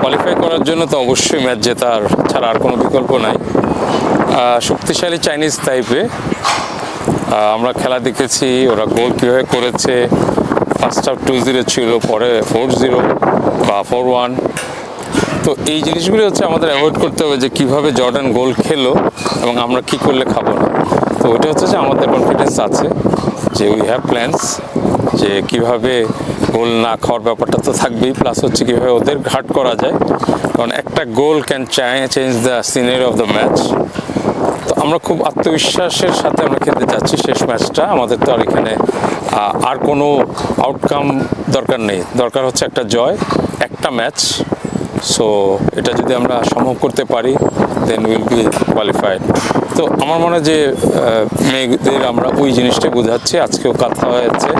Qualify করার জন্য তো অবশ্যই ম্যাচ জেতার ছাড়া আর কোনো বিকল্প নাই। শক্তিশালী চাইনিজ টাইপে আমরা খেলা দেখেছি, ওরা গোল কীভাবে করেছে ফার্স্ট হাফ টু জিরো ছিল, পরে ফোর জিরো বা ফোর ওয়ান তো এই জিনিসগুলি হচ্ছে আমাদের অ্যাভয়েড করতে হবে যে কীভাবে জর্ডান গোল খেলো এবং আমরা কি করলে খাব না। তো ওইটা হচ্ছে যে আমাদের কনফিডেন্স আছে যে উই হ্যাভ প্ল্যান্স যে কীভাবে গোল না খাওয়ার ব্যাপারটা তো থাকবেই। প্লাস হচ্ছে কীভাবে ওদের ঘাট করা যায়। কারণ একটা goal can change the scenery of the match তো আমরা খুব আত্মবিশ্বাসের সাথে আমরা খেলতে যাচ্ছি শেষ ম্যাচটা আমাদের তো আর এখানে আর কোনো আউটকাম দরকার নেই। দরকার হচ্ছে একটা জয়, একটা ম্যাচ সো এটা যদি আমরা সম্ভব করতে পারি দেন উইল বি কোয়ালিফাইড তো আমার মনে হয় যে মেয়েদের আমরা ওই জিনিসটা বোঝাচ্ছি, আজকেও কথা হয়েছে,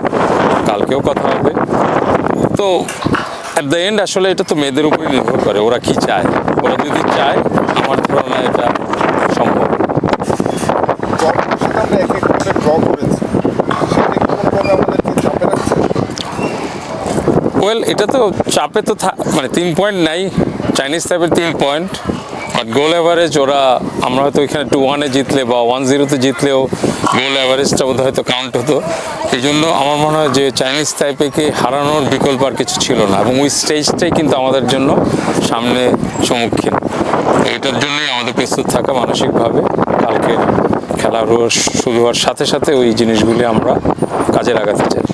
কালকেও কথা হবে। তো অ্যাট দ্য এন্ড আসলে এটা তো মেয়েদের উপরে নির্ভর করে, ওরা কি চায়? ওরা যদি চায়, আমার ধারণা এটা সম্ভব। ওয়েল এটা তো চাপে তো মানে তিন পয়েন্ট নাই চাইনিজ টাইপের তিন পয়েন্ট বাট গোল অ্যাভারেজ ওরা, আমরা হয়তো এখানে টু ওয়ানে জিতলে বা ওয়ান জিরোতে জিতলেও গোল অ্যাভারেজটা বোধ হয়তো কাউন্ট হতো। এই জন্য আমার মনে হয় যে চাইনিজ টাইপেকে হারানোর বিকল্প আর কিছু ছিল না এবং ওই স্টেজটাই কিন্তু আমাদের জন্য সামনে সম্মুখীন। এটার জন্যই আমাদের প্রস্তুত থাকা মানসিকভাবে কালকে খেলা শুরু হওয়ার সাথে সাথে ওই জিনিসগুলি আমরা কাজে লাগাতে চাই।